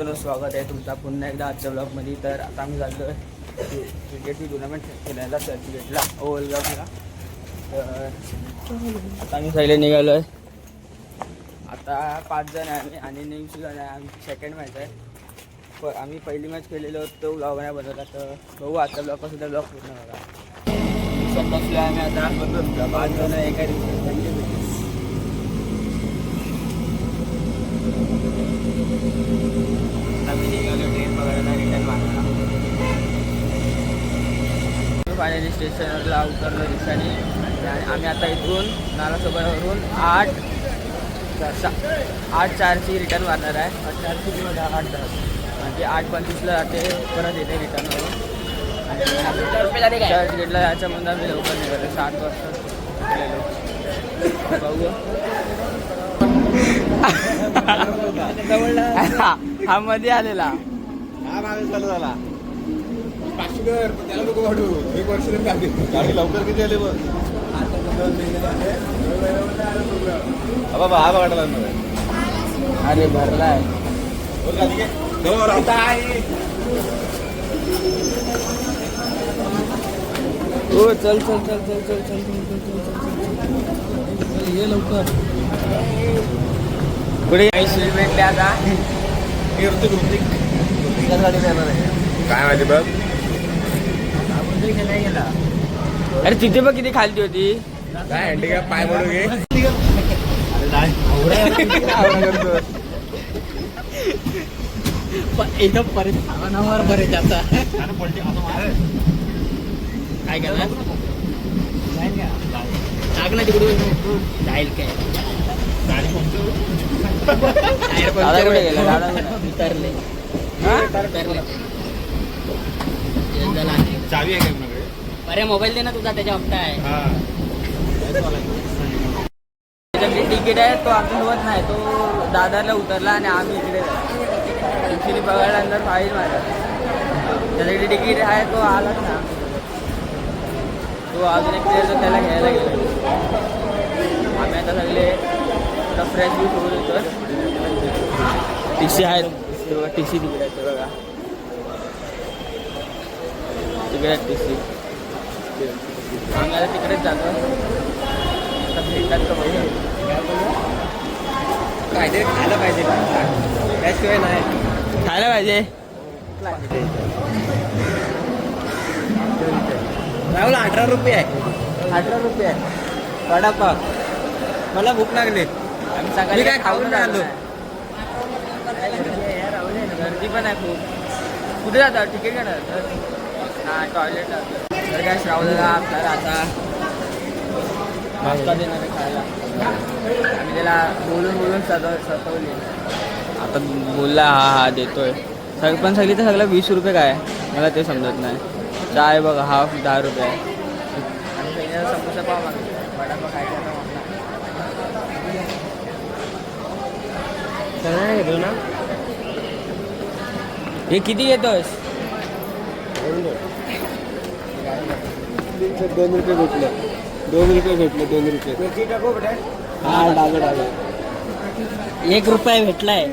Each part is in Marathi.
मित्रांनो स्वागत आहे. तुमचा पुन्हा एकदा आजच्या ब्लॉगमध्ये तर आता आम्ही झालो आहे क्रिकेटची टुर्नामेंट खेळायला सर्टिफिकेटला. हो, ओवलगावला तर आता आम्ही सहिले निघालो आहे. आता पाच जण आहे आम्ही आणि नेमशी जण आहे आमची सेकंड मॅच आहे. प आम्ही पहिली मॅच खेळलेलो तो ब्लॉग नाही बनवला. तर बघू आजचा ब्लॉग सुद्धा ब्लॉग पूर्ण बघा. दिवसात आहे आम्ही आता पाच जण एका दिवशी आम्ही निघालो ट्रेन बघायला रिटर्न मारला फायनली स्टेशनला उतरलो रिक्षाने आणि आम्ही आता इथून नालासोबतवरून आठ सा- आठ चारची रिटर्न मारणार आहे. आठ चारची किंवा आठ तास म्हणजे आठ पंचवीसला जाते परत येते रिटर्नवरून चर्चगेटला जायचं म्हणून आम्ही लवकर निघालो. सात वाजता बघू. हा मध्ये आलेला हा झाला लवकर किती आली बघ हा बाबा हा वाटला अरे भरलाय हो चल चल चल चल चल चल चल चल चल चल चल ये लवकर पुढे काही सीट भेटले आता. मी ऋतिक ऋतिक ऋतिकासाठी जाणार आहे. काय माहिती बघ. अरे तिथे बघ किती खालती होती. काय हँडिकॅप पाय पडू घे. एकदम परिस्थितीवर बरे आता काय करणार? तिकडून जाईल काय दादा कुठे गेला दादा उतरले उतरले चावी आहे का अरे मोबाईल दे ना तुझा त्याच्या हप्ता आहे. हा. त्याच्याकडे तिकीट आहे तो आमच्यासोबत नाही. तो दादरला उतरला आणि आम्ही इकडे ॲक्च्युली बघायला अंदर फाईल मारला. त्याच्याकडे तिकीट आहे तो आलाच ना तो अजून एक प्लेअर त्याला घ्यायला गेलो. आम्ही आता सगळे आता फ्रेश बी करून येतो टी सी आहेत. बघा टी सी तिकडे आहेत बघा. तिकडे आहेत टी सी आम्ही आता तिकडेच जातो आता भेटतात का पाहिजे काहीतरी खायला पाहिजे. त्याशिवाय नाही खायला पाहिजे. राहुल अठरा रुपये आहे. अठरा रुपये आहे. वडापाव. मला भूक लागली. आम्ही सकाळी मी काय खाऊन आलो. गर्दी पण आहे खूप. कुठे जातात तिकीट काढा हां टॉयलेट जातं तर काय श्रावणाला आपल्याला आता नाश्ता देणार आहे खायला. आम्ही त्याला बोलून बोलून सतव सतवली आता बोलला हा हा देतोय. सग पण सगळी तर सगळं वीस रुपये काय? मला ते समजत नाही. चाय बघा हाफ दहा रुपये. आहे समोसा पाव मागतो. वडापाव खायचा ना हे किती घेतोस दोन रुपये भेटले दोन रुपये भेटले दोन रुपये हा डाग डाग एक रुपये भेटलाय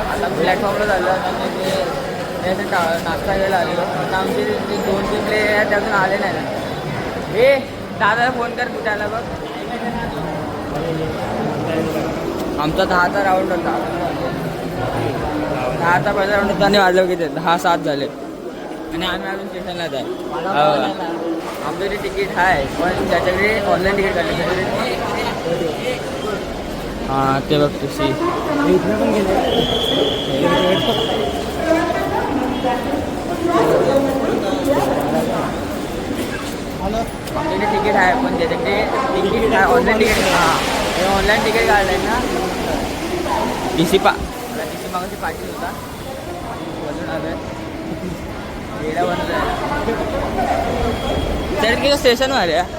आता प्लॅटफॉर्मला झालं आणि ते नाश्ता घ्यायला आलेलो पण आमचे दोन तीन प्ले आहेत ते अजून आले नाही ना हे दादाला फोन कर कुठे आला बघ आमचा दहाचा राऊंड होता. दहाचा पहिला राऊंड होता आणि वाजव किती? दहा सात झाले. आणि आम्ही अजून स्टेशनला जाय. आमच्याकडे तिकीट आहे पण त्याच्याकडे ऑनलाईन तिकीट काढले हां ते बघ तुझी आमच्याकडे तिकीट आहे पण त्याच्याकडे तिकीट आहे ऑनलाईन तिकीट हां. ऑनलाईन तिकीट काढलं आहे ना. टी सी पा टी सी मागाशी पाठवली होता अजून आलं येडा बनलं त्याच्यात किती स्टेशनवर आहे.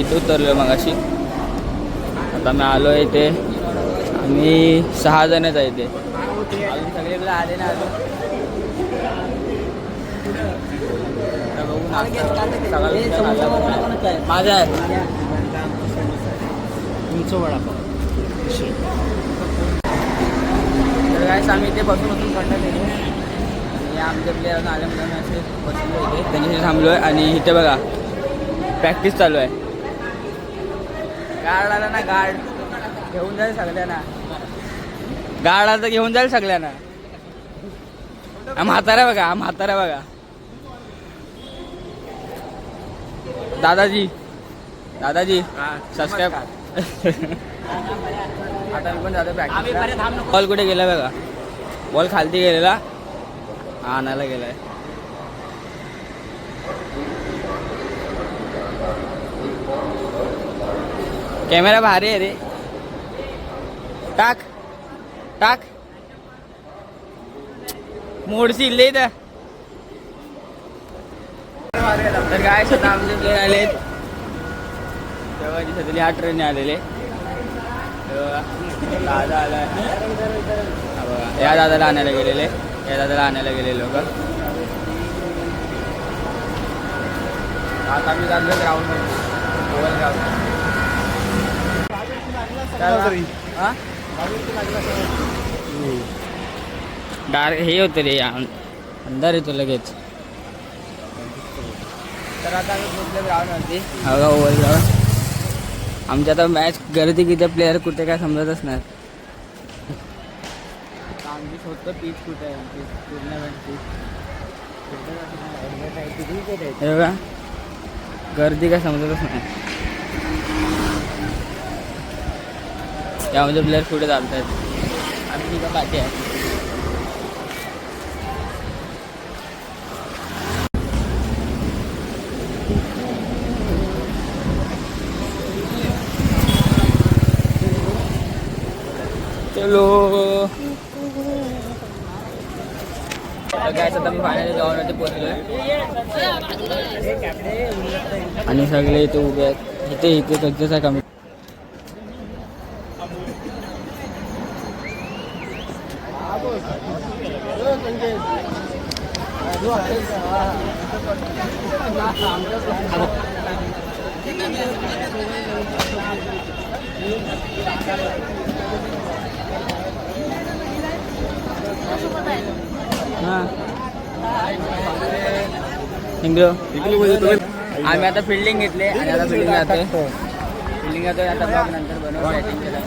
इथं उतरलो मग अशी आता मी आलो आहे इथे. आम्ही सहा जणच आहे इथे. अजून सगळीकडे आले ना अजून आता बघू नाश्ता. सगळा नाश्ता. माझा आहे. तुमचं वडापाव. तर काय आम्ही इथे बसून बसून कंटाळ केलो. आणि आमचे प्लेयर आले असे बसलो इथे. त्यांच्याशी थांबलो आहे आणि इथे बघा प्रॅक्टिस चालू आहे. गार्ड आला ना गार्ड घेऊन जाईल सगळ्यांना. गार्ड आला तर घेऊन जाईल सगळ्यांना. म्हातारा बघा म्हातारा बघा. दादाजी। दादाजी सबस्क्राईब आता मी पण जातो प्रॅक्टिस बॉल कुठे गेला बघा? बॉल खालती गेलेला। हा आणायला गेलाय। कॅमेरा भारी आहे रे। टाक। टाक। मोडशील लई तर तर काय स्वतः आमचे ट्रेन आले तेव्हा दिसतली आठ ट्रेन आलेले. दादा आला. या दादाला आणायला गेलेले. या दादाला आणायला गेले लोक. आता मी चाललो ग्राउंड ओव्हर ग्राउंड डार्क हे होतं रे अंधार येतो लगेच. तर आता आम्ही पोहोचलो ग्राउंडवरती हा बघा ओव्हर ग्राउंड आमच्या आता मॅच गर्दी किती प्लेअर कुठे काय समजतच नाही आमची स्वतः पीच कुठे आहे? आमची टुर्नामेंटची हे बघा. गर्दी काय समजतच नाही यामध्ये प्लेअर पुढे चालत आहेत आम्ही तिथं बाकी आहे. काय आता मी फायनली गावामध्ये पोहोचलोय आणि सगळे इथे उभे आहेत. इथे इथे सध्याचा कमी हां इंग्लो आम्ही आता फिल्डिंग घेतले आणि आता फिल्डिंग जातोय. फिल्डिंग जातोय आता ब्लॉग नंतर बनवू बॅटिंग केलं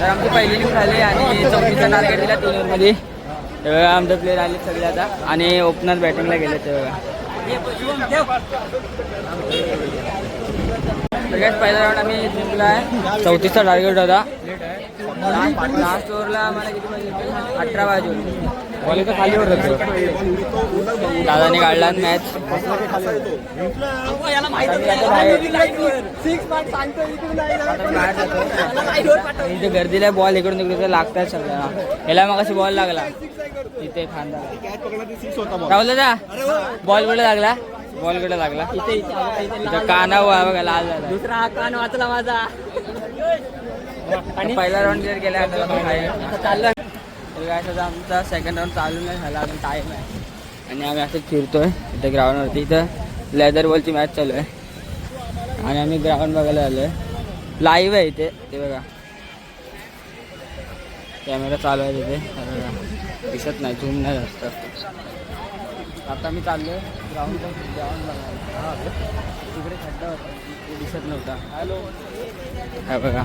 तर आमची पहिली लिंक झाली आणि चौथीचा टार्गेट दिला तीन ओव्हरमध्ये. तेव्हा आमचे प्लेयर आले सगळे आता. आणि ओपनर बॅटिंगला गेले तेव्हा. सगळ्यात पहिला राऊंड आम्ही जिंकला आहे. चौतीसचा टार्गेट होता. लास्ट ओव्हरला आम्हाला किती पाहिजे अठरा पाहिजे बॉल तर खाली होत दादाने काढला मॅच इथे गर्दीला बॉल इकडून तिकडे लागतात सगळ्या. याला मग अशी बॉल लागला. तिथे खांदा. राहुल दादा बॉल कुठे लागला? बॉल कुठे लागला? इथं काना बघा लाल झाला. दुसरा हा कान वाचला माझा. आणि पहिला राऊंड जर गेला चाललं तर काय सध्या आमचा सेकंड राऊंड चालू नाही झाला अजून टाईम आहे. आणि आम्ही असं फिरतोय इथे ग्राउंडवरती इथं लेदर बॉलची मॅच चालू आहे. आणि आम्ही ग्राउंड बघायला आलो आहे लाईव्ह आहे इथे ते बघा. कॅमेरा चालू आहे तिथे. दिसत नाही झूम नाही जास्त आता मी चाललो आहे ग्राउंड ग्राउंड बघायला तिकडे खड्डा होता. दिसत नव्हता. हॅलो. हा बघा.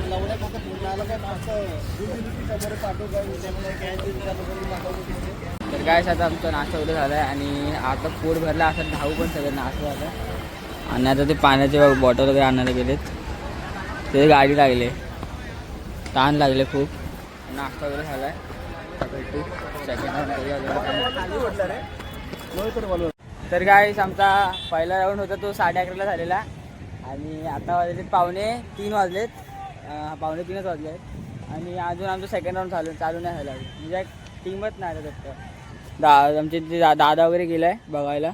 तर काय आता आमचं नाश्ता वगैरे झालं आहे आणि आता पोट भरला असं धावू पण सगळं नाश्ता झालं आणि आता ते पाण्याचे बॉटल वगैरे आणायला गेलेत. ते गाडी लागले. ताण लागले खूप. नाश्ता वगैरे झाला आहे तर काय आमचा पहिला राऊंड होता तो साडे अकराला झालेला. आणि आता वाजले पावणे तीन वाजलेत. पावणे तीनच वाजले आहेत. आणि अजून आमचं सेकंड राऊंड चालू चालू नाही झाला. म्हणजे टीमच नाही आलं फक्त. दा आमचे ते दा- दादा वगैरे गेला आहे बघायला.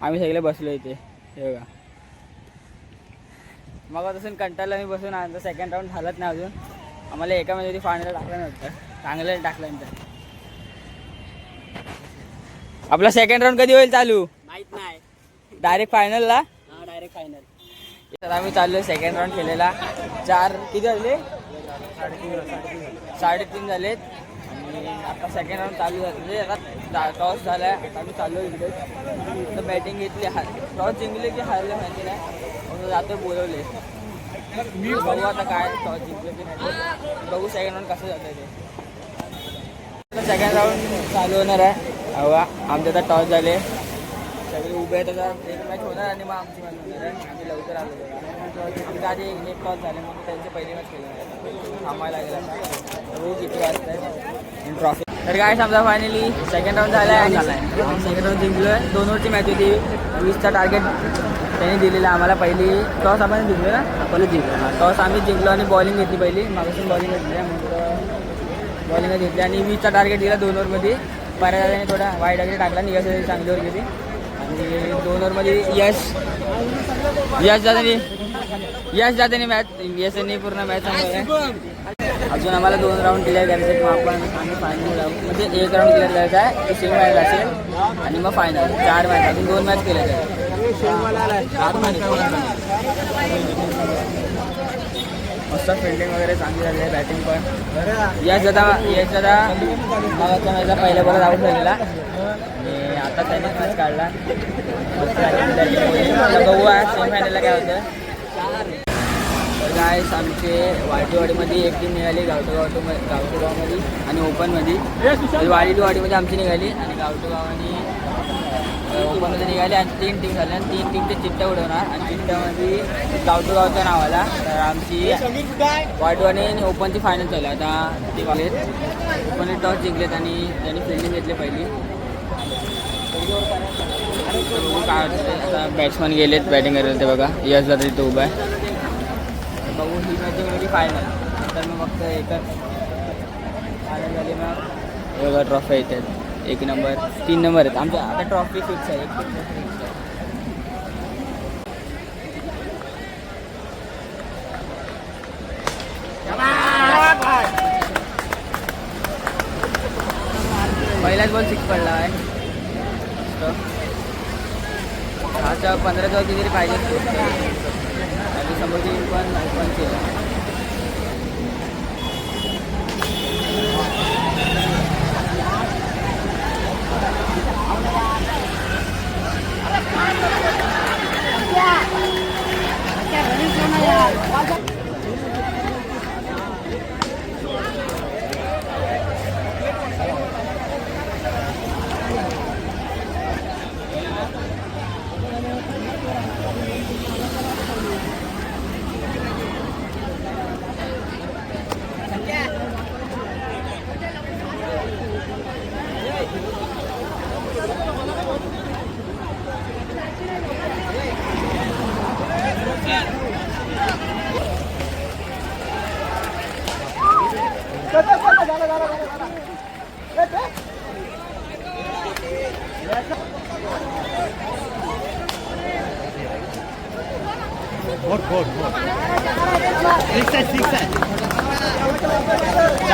आम्ही सगळे बसलो इथे. हे बघा. मग तसून कंटाळला मी बसून आता सेकंड राऊंड झालंच नाही अजून. आम्हाला एका मध्ये फायनल टाकलं नव्हतं. चांगलं टाकलं नंतर. आपला सेकंड राऊंड कधी होईल चालू? माहीत नाही. डायरेक्ट फायनलला हा डायरेक्ट फायनल तर आम्ही चाललोय सेकंड राऊंड खेळलेला चार किती झाले? साडेतीन झालेत आणि आता सेकंड राऊंड चालू झाले. म्हणजे आता टॉस झाला आहे आता आम्ही चाललो इकडे. तर बॅटिंग घेतली टॉस जिंकले की हरले माहिती नाही. जातो बोलवले. बघू आता काय टॉस जिंकले की नाही बघू सेकंड राऊंड कसं जातं ते. सेकंड राऊंड चालू होणार आहे. हवा आमचे आता टॉस झाले. सगळे उभे आहेत आता एक मॅच होणार आणि मग आमची मॅच होणार आहे. आम्ही लवकर आलो. तिथं आधी एक टॉस झाले म्हणून त्यांचे पहिली मॅच खेळले. थांबायला लागेल आता. बघू किती वाजताय ट्रॉफी तर काय समजा फायनली सेकंड राऊंड झाला आहे आणि सेकंड राऊंड जिंकलोय. दोन ओव्हरची मॅच होती. वीसचा टार्गेट त्यांनी दिलेला. आम्हाला पहिली टॉस आपण जिंकलो ना? पहिलं जिंकलो टॉस आम्ही जिंकलो आणि बॉलिंग घेतली पहिली. मागासून बॉलिंग घेतली. मग बॉलिंग घेतली. आणि वीसचा टार्गेट दिला दोन ओव्हरमध्ये बऱ्याच थोडा वाईट वगैरे टाकला. यश चांगली ओव्हर गेली आणि यश. यश जातानी यश जातानी मॅच यशनी पूर्ण मॅच अजून आम्हाला दोन राऊंड क्लिअर करायचे किंवा आपण आम्ही फायनल राऊंड म्हणजे एक राऊंड क्लिअर करायचा आहे. तो सेमी फायनल असेल आणि मग फायनल चार मॅच अजून दोन मॅच केल्या चार मस्त फिल्डिंग वगैरे चांगली झाली आहे बॅटिंग पण. यश दादा यश दादा मगाच्या मॅचला पहिल्या बॉलर आऊट झालेला. आणि आता त्याने मॅच काढला. बघू आहे सेमीफायनलला काय होतं. गायस काय आमचे वाटीवाडीमध्ये एक टीम निघाली गावठो गावठो गावठो गावमध्ये आणि ओपनमध्ये वाडीवाडीमध्ये आमची निघाली आणि गावटो गावानी ओपनमध्ये निघाली आणि तीन टीम झाल्या आणि तीन टीमचे चिठ्ठ्या उडवणार. आणि चिठ्ठ्यामध्ये गावठो गावचं नाव आला. तर आमची वाटवाणी आणि ओपनची फायनल झाली. आता ते वालेत ओपनने टॉस जिंकलेत आणि त्यांनी फिल्डिंग घेतली पहिली. काय आता बॅट्समन गेलेत बॅटिंग करायला ते बघा. यश दादा तिथे उभा आहे. बघू ही मॅच जिंकली फायनल तर मग फक्त एकच. फायनल झाली मग. वेगळ्या ट्रॉफी येतात एक नंबर तीन नंबर आहेत. आमच्या आता ट्रॉफी फिक्स आहे. एक फिक्स आहे. पहिलाच बॉल सिक्स पडला आहे. आता पंधरा जवळ किती तरी पाहिजे आणि समोरची पण ओपन केलं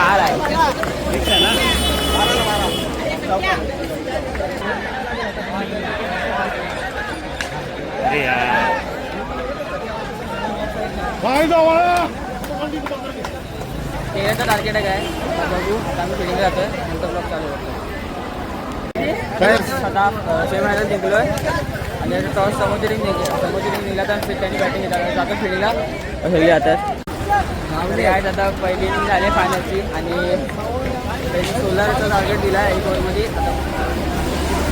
चार आहे. तेराचं टार्गेट आहे काय बघू आम्ही फिलिंग राहतोय. नंतर ब्लॉक चालू करतो आता सेमी फायनल जिंकलोय. आणि आता टॉस समोरची रिंग निघली समोरची रिंग निघाला तर त्यांनी बॅटिंग घेतात. जातो फिलिंगला खेळली जातात आपले आहेत आता पहिली झाली फायनलची आणि सोलारचा टार्गेट दिला एक ओव्हरमध्ये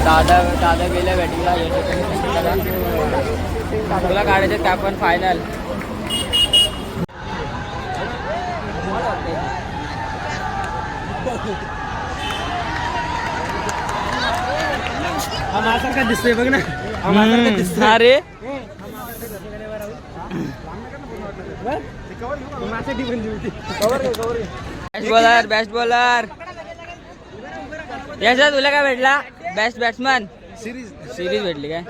दादा दादा गेल्या बॅटिंगला तुला काढायचे त्या पण फायनल माझ्यासारखा दिसतोय बघ ना. अरे बेस्ट बॉलर बेस्ट बॉलर याचा तुला काय भेटला? बेस्ट बॅट्समन सिरीज सिरीज भेटली काय?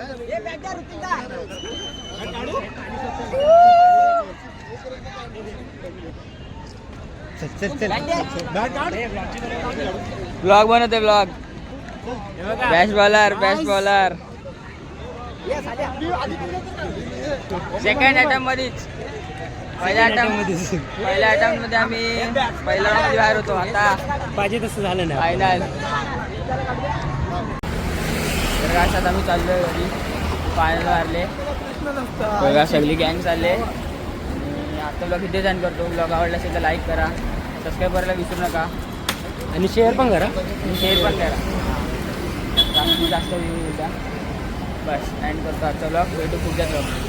ब्लॉग बनवते blog best bowler best bowler second attempt मध्येच. पहिल्या अटेम्प्ट पहिल्या अटेम्प्टमध्ये आम्ही पहिल्या round मध्ये बाहेर होतो. आता पाहिजे तसं झालं नाही. फायनल तर अशात आम्ही चाललोय घरी. फायनल मारले बघा सगळी गँग चालले. आणि आता ब्लॉग इथे जाईन करतो. ब्लॉग आवडला असेल तर लाईक करा. सबस्क्राईब करायला विसरू नका. आणि शेअर पण करा. आणि शेअर पण करा. जास्तीत जास्त व्ह्यू बस एंड करतो आजचा ब्लॉग भेटू पुढच्या ब्लॉग